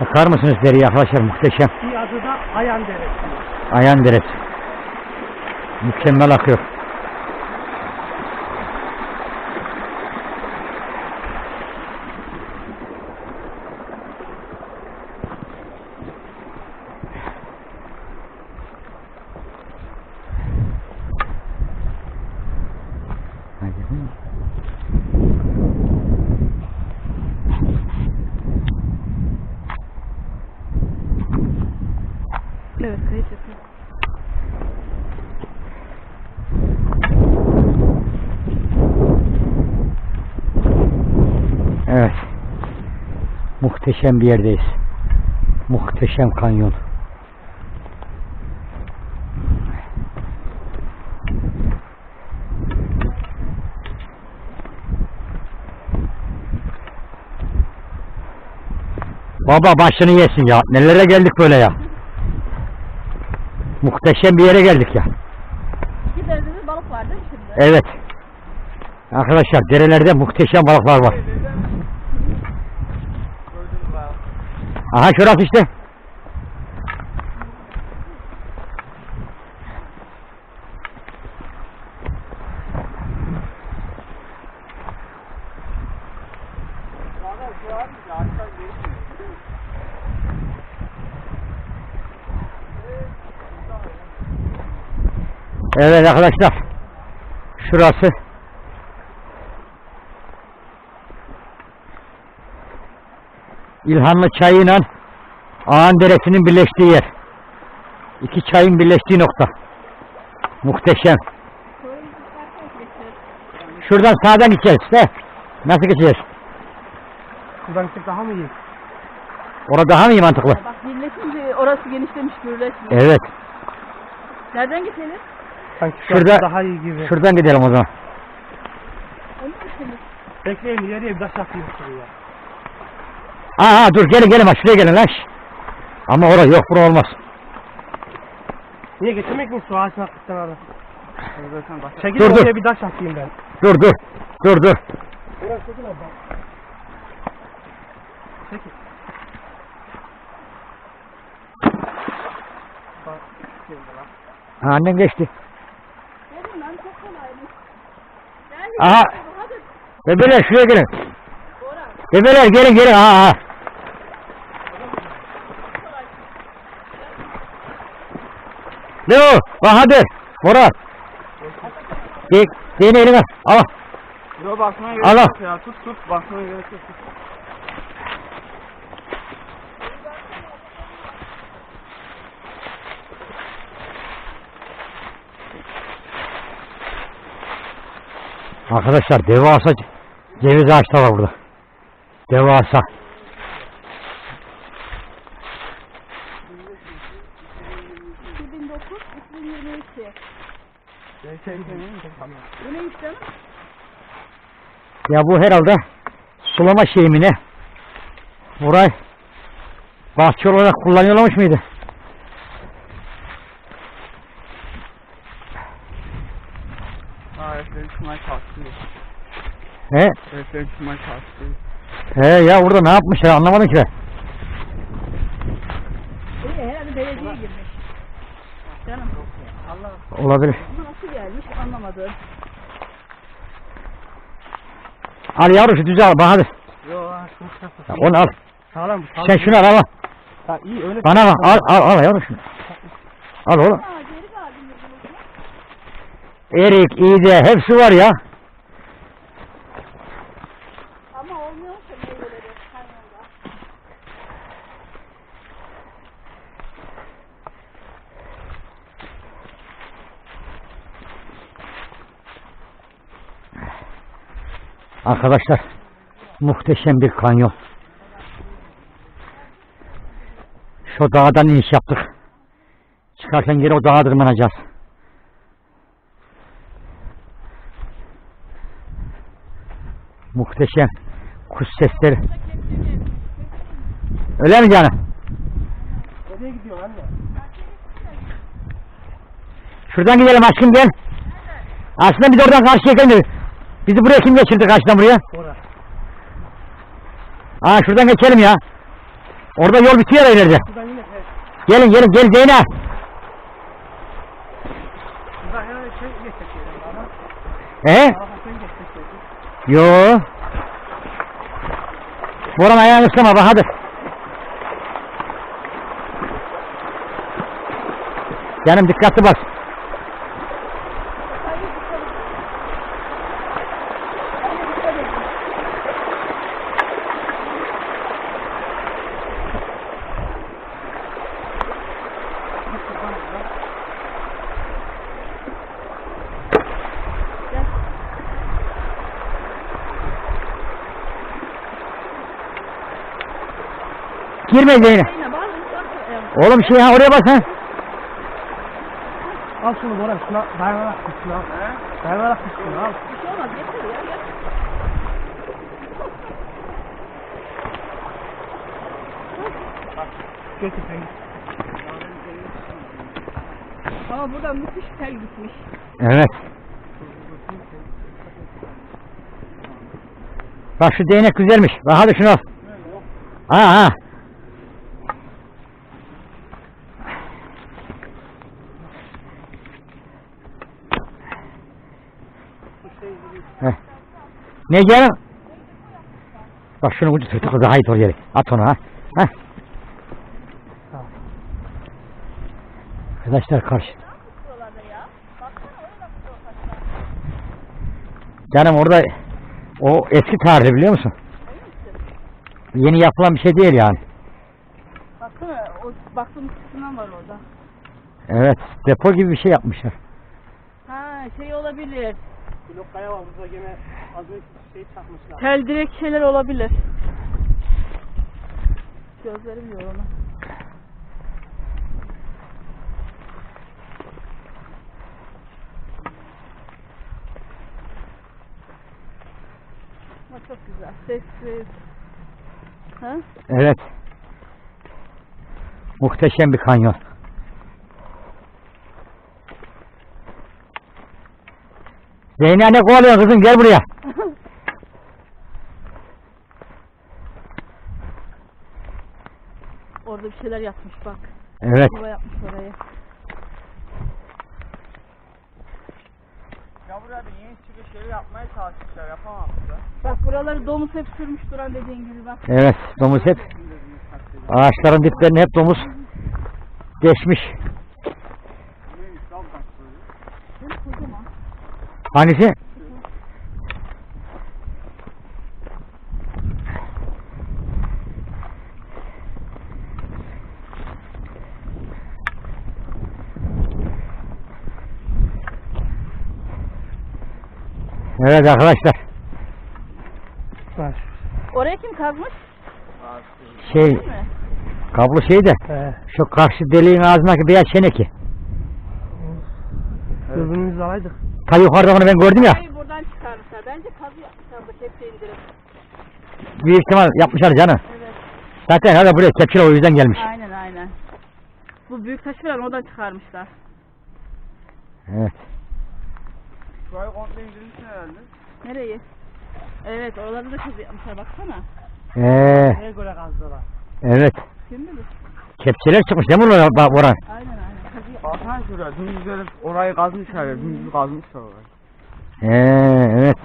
Bakar mısınız deriye arkadaşlar muhteşem. Bir adı da Ayan Deresi. Ayan deresi. Mükemmel akıyor. Hadi. Evet kayıt yapıyor. Evet. Muhteşem bir yerdeyiz. Muhteşem kanyon. Baba başını yesin ya. Nelere geldik böyle ya. Muhteşem bir yere geldik ya. İki denizde balık var değil mi şimdi? Evet. Arkadaşlar derelerde muhteşem balıklar var. Aha şurası işte. Evet arkadaşlar. Şurası. İlhanlı çayıyla Ağan Deresi'nin birleştiği yer. İki çayın birleştiği nokta. Muhteşem. Şuradan sağdan gideceğiz işte. Nasıl geçeceğiz? Buradan gitsek daha mı iyi? Orada daha mı iyi mantıklı? Bak birleşince orası genişlemiş gürleşmiş. Evet. Nereden geçelim? Sanki Şurada- daha iyi gibi. Şuradan gidelim o zaman. Bekleyin ileriye bir taş atayım şuraya. Aa dur gelin gelin bak şuraya gelin lan. Ama orada yok bura olmaz. Niye getirmek mi su arkasından ara? Çekil Dur, dur. oraya bir taş atayım ben. Dur dur. Dur dur. Biraz çekil abi. Çekil. Bak. Ha, annem geçti. Gelin lan çok kolaymış. Gel Aha. Bebeler şuraya gelin. Bora. Bebeler gelin gelin. Ha ha. Ne o? Bahadır. Murat. De, değne elime. Al. Yo basmaya gerek Allah. yok ya. Tut tut basmaya gerek yok. Arkadaşlar devasa ce- ceviz ağaçta var burada. Devasa. dokuz, 2022. Bu ne iş canım? Ya bu herhalde sulama şeyi mi ne? Burayı bahçe olarak kullanıyorlarmış mıydı? Ha Efe'nin Kımay kastı. He? Ya burada ne yapmışlar anlamadım ki ben. İyi herhalde belediye girmiş. Canım. Allah. Olabilir. Nasıl gelmiş anlamadım. Al yavrum şu düze al Bahadır. Yo ha Ya onu al. Sağlam bu sağlam. Sen şunu al al. al. Ha iyi öyle. Bana bak al al al yavrum şunu. Al oğlum. Erik, iğde hepsi var ya. Ama olmuyor ki meyveleri kanyonda. Arkadaşlar muhteşem bir kanyon. Şu dağdan iniş yaptık. Çıkarken geri o dağa tırmanacağız. Muhteşem kuş sesleri. Öyle mi canım? Nereye gidiyorsun anne? Şuradan gidelim aşkım gel. Aslında biz oradan karşıya gelmedik. Bizi buraya kim geçirdi karşıdan buraya? Orası. Aa şuradan geçelim ya. Orada yol bitiyor ya ileride. Gelin gelin gel Zeynep. Buradan herhalde şey geçecek şeyden ama. He? Arabasını geçecek şeyden. Yo. Boran ayağını ıslama bak hadi. Canım dikkatli bak. Girme Zeynep. Oğlum şey ha oraya bas ha. Al şunu Boran şuna dayanarak tut şunu al. Dayanarak tut şunu al. Bir şey olmaz. Getir ya. Getir. Götür sen git. Ama burada müthiş tel gitmiş. Evet. Bak şu değnek güzelmiş. Bak hadi şunu al. Ha ha. Heh. Ne canım? Bak şunu ucu tırtıklı daha iyi tor yeri. At onu ha. Heh. Arkadaşlar karşı. Canım orada o eski tarih biliyor musun? Yeni yapılan bir şey değil yani. Baksana o baktığımız kısımdan var orada. Evet depo gibi bir şey yapmışlar. Ha şey olabilir. Blok kaya var burada gene az önce şey çakmışlar. Tel direkt şeyler olabilir. Gözlerim onu. Ama çok güzel. Sessiz. Ha? Evet. Muhteşem bir kanyon. Zeynep ne kovalıyorsun kızım gel buraya. Orada bir şeyler yapmış bak. Evet. Yuva yapmış orayı. Ya burada yeni çıkış yeri yapmaya çalışmışlar yapamamışlar. Bak buraları domuz hep sürmüş duran dediğin gibi bak. Evet domuz hep ağaçların diplerini hep domuz deşmiş. Neymiş. Değil mi kocaman? Hangisi? Evet arkadaşlar Var. Oraya kim kazmış? şey kablo şey de He. şu karşı deliğin ağzındaki beyaz çeneki. Gözümüzü alaydık. Ta yukarıda onu ben gördüm ya. Orayı buradan çıkarmışlar. Bence kazı yapmışlar bu kepçe indirip. Büyük ihtimal yapmışlar canım. Evet. Zaten herhalde buraya kepçeler o yüzden gelmiş. Aynen aynen. Bu büyük taşı falan oradan çıkarmışlar. Evet. Şurayı komple indirmişsin herhalde. Nereyi? Evet oralarda da kazı yapmışlar baksana. Ee, Neye göre kazdılar? evet. Kim bilir? Kepçeler çıkmış değil mi Boran? Aynen Baksana şuraya dümdüz orayı kazmışlar ya dümdüz kazmışlar orayı. Ee, evet.